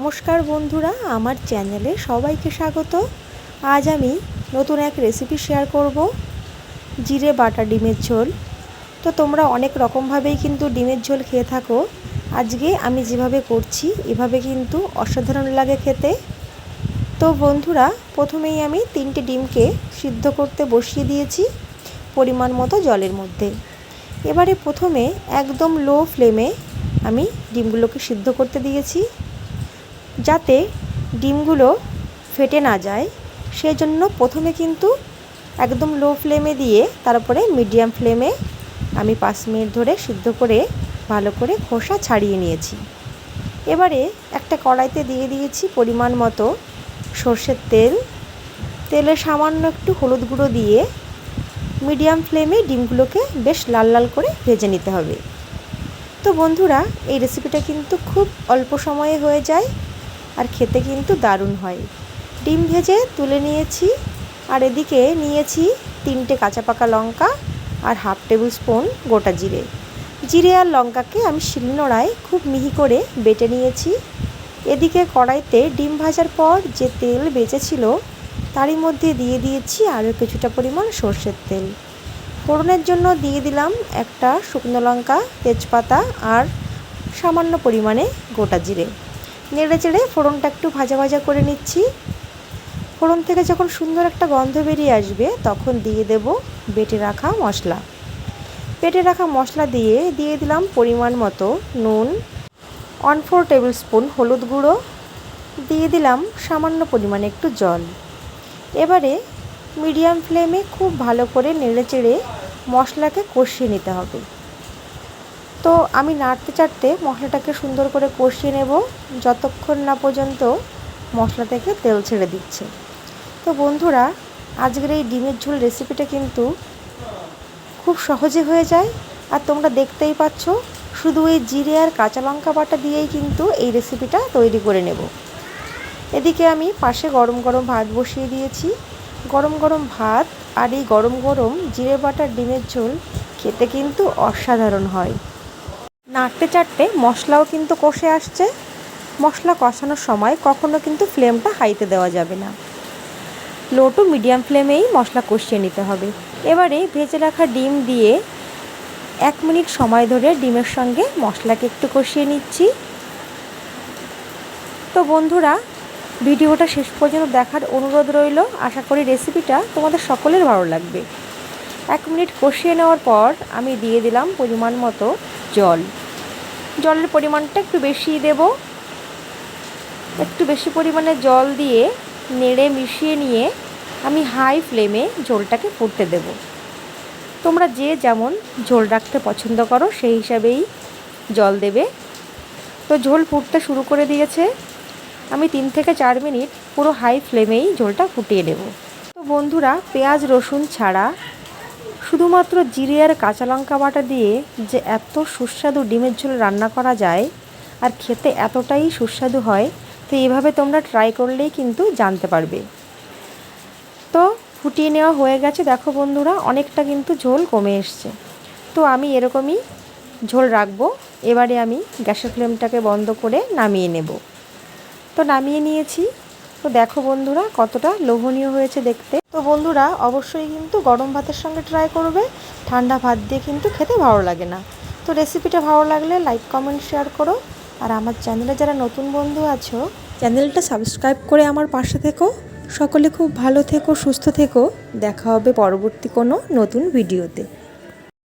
নমস্কার বন্ধুরা, আমার চ্যানেলে সবাইকে স্বাগত। আজ আমি নতুন এক রেসিপি শেয়ার করব, জিরে বাটা ডিমের ঝোল। তো তোমরা অনেক রকমভাবেই কিন্তু ডিমের ঝোল খেয়ে থাকো। আজকে আমি যেভাবে করছি, এভাবে কিন্তু অসাধারণ লাগে খেতে। তো বন্ধুরা, প্রথমেই আমি তিনটে ডিমকে সিদ্ধ করতে বসিয়ে দিয়েছি পরিমাণ মতো জলের মধ্যে। এবারে প্রথমে একদম লো ফ্লেমে আমি ডিমগুলোকে সিদ্ধ করতে দিয়েছি। যাতে ডিমগুলো ফেটে না যায়। সেই জন্য প্রথমে কিন্তু একদম লো ফ্লেমে দিয়ে তারপরে মিডিয়াম ফ্লেমে আমি পাঁচ মিনিট ধরে সিদ্ধ করে ভালো করে খোসা ছাড়িয়ে নিয়েছি। এবারে একটা কড়াইতে দিয়ে দিয়েছি পরিমাণ মতো সর্ষের তেল। তেলে সামান্য একটু হলুদ গুঁড়ো দিয়ে মিডিয়াম ফ্লেমে ডিমগুলোকে বেশ লাল লাল করে ভেজে নিতে হবে। তো বন্ধুরা, এই রেসিপিটা কিন্তু খুব অল্প সময়ে হয়ে যায়। আর খেতে কিন্তু দারুণ হয়। ডিম ভেজে তুলে নিয়েছি, আর এদিকে নিয়েছি তিনটে কাঁচা পাকা লঙ্কা আর হাফ টেবিল স্পুন গোটা জিরে। জিরে আর লঙ্কাকে আমি শিলনোড়ায় খুব মিহি করে বেটে নিয়েছি। এদিকে কড়াইতে ডিম ভাজার পর যে তেল বেঁচেছিল, তারই মধ্যে দিয়ে দিয়েছি আরও কিছুটা পরিমাণ সর্ষের তেল। ফোড়নের জন্য দিয়ে দিলাম একটা শুকনো লঙ্কা, তেজপাতা আর সামান্য পরিমাণে গোটা জিরে। নেড়ে চেড়ে ফোড়নটা একটু ভাজা ভাজা করে নিচ্ছি। ফোড়ন থেকে যখন সুন্দর একটা গন্ধ বেরিয়ে আসবে, তখন দিয়ে দেব বেটে রাখা মশলা। বেটে রাখা মশলা দিয়ে দিয়ে দিলাম পরিমাণ মতো নুন ওয়ান ফোর টেবিল স্পুন হলুদ গুঁড়ো, দিয়ে দিলাম সামান্য পরিমাণে একটু জল। এবারে মিডিয়াম ফ্লেমে খুব ভালো করে নেড়ে চেড়ে মশলাকে কষিয়ে নিতে হবে। তো আমি নাড়তে চাড়তে মশলাটাকে সুন্দর করে কষিয়ে নেব। যতক্ষণ না পর্যন্ত মশলা থেকে তেল ছেড়ে দিচ্ছে। তো বন্ধুরা, আজকের এই ডিমের ঝোল রেসিপিটা কিন্তু খুব সহজে হয়ে যায়। আর তোমরা দেখতেই পাচ্ছ, শুধু এই জিরে আর কাঁচা লঙ্কা বাটা দিয়েই কিন্তু এই রেসিপিটা তৈরি করে নেব। এদিকে আমি পাশে গরম গরম ভাত বসিয়ে দিয়েছি। গরম গরম ভাত আর এই গরম গরম জিরে বাটার ডিমের ঝোল খেতে কিন্তু অসাধারণ হয়। নাড়তে চাড়তে মশলাও কিন্তু কষে আসছে। মশলা কষানোর সময় কখনো কিন্তু ফ্লেমটা হাইতে দেওয়া যাবে না। লো টু মিডিয়াম ফ্লেমেই মশলা কষিয়ে নিতে হবে। এবারে ভেজে রাখা ডিম দিয়ে এক মিনিট সময় ধরে ডিমের সঙ্গে মশলাকে একটু কষিয়ে নিচ্ছি। তো বন্ধুরা, ভিডিওটা শেষ পর্যন্ত দেখার অনুরোধ রইল। আশা করি রেসিপিটা তোমাদের সকলের ভালো লাগবে। এক মিনিট কষিয়ে নেওয়ার পর আমি দিয়ে দিলাম পরিমাণ মতো জল। জলের পরিমাণটা একটু বেশি দেব। একটু বেশি পরিমাণে জল দিয়ে নেড়ে মিশিয়ে নিয়ে আমি হাই ফ্লেমে ঝোলটাকে ফুটতে দেব। তোমরা যে যেমন ঝোল রাখতে পছন্দ করো, সেই হিসাবেই জল দেবে। তো ঝোল ফুটতে শুরু করে দিয়েছে। আমি তিন থেকে চার মিনিট পুরো হাই ফ্লেমেই ঝোলটা ফুটিয়ে নেব। তো বন্ধুরা, পেঁয়াজ রসুন ছাড়া শুধুমাত্র জিরে আর কাঁচা লঙ্কা বাটা দিয়ে যে এত সুস্বাদু ডিমের ঝোল রান্না করা যায় আর খেতে এতটাই সুস্বাদু হয়, তো এইভাবে তোমরা ট্রাই করলেই কিন্তু জানতে পারবে। তো ফুটিয়ে নেওয়া হয়ে গেছে, দেখো বন্ধুরা, অনেকটা কিন্তু ঝোল কমে এসছে। তো আমি এরকমই ঝোল রাখব, এবারে আমি গ্যাসের ফ্লেমটাকে বন্ধ করে নামিয়ে নেব। তো নামিয়ে নিয়েছি তো দেখো বন্ধুরা, কতটা লোভনীয় হয়েছে দেখতে। তো বন্ধুরা, অবশ্যই কিন্তু গরম ভাতের সঙ্গে ট্রাই করবে। ঠান্ডা ভাত দিয়ে কিন্তু খেতে ভালো লাগে না। তো রেসিপিটা ভালো লাগলে লাইক কমেন্ট শেয়ার করো। আর আমার চ্যানেলে যারা নতুন বন্ধু আছো চ্যানেলটা সাবস্ক্রাইব করে আমার পাশে থেকো। সকলে খুব ভালো থেকো, সুস্থ থেকো। দেখা হবে পরবর্তী কোনো নতুন ভিডিওতে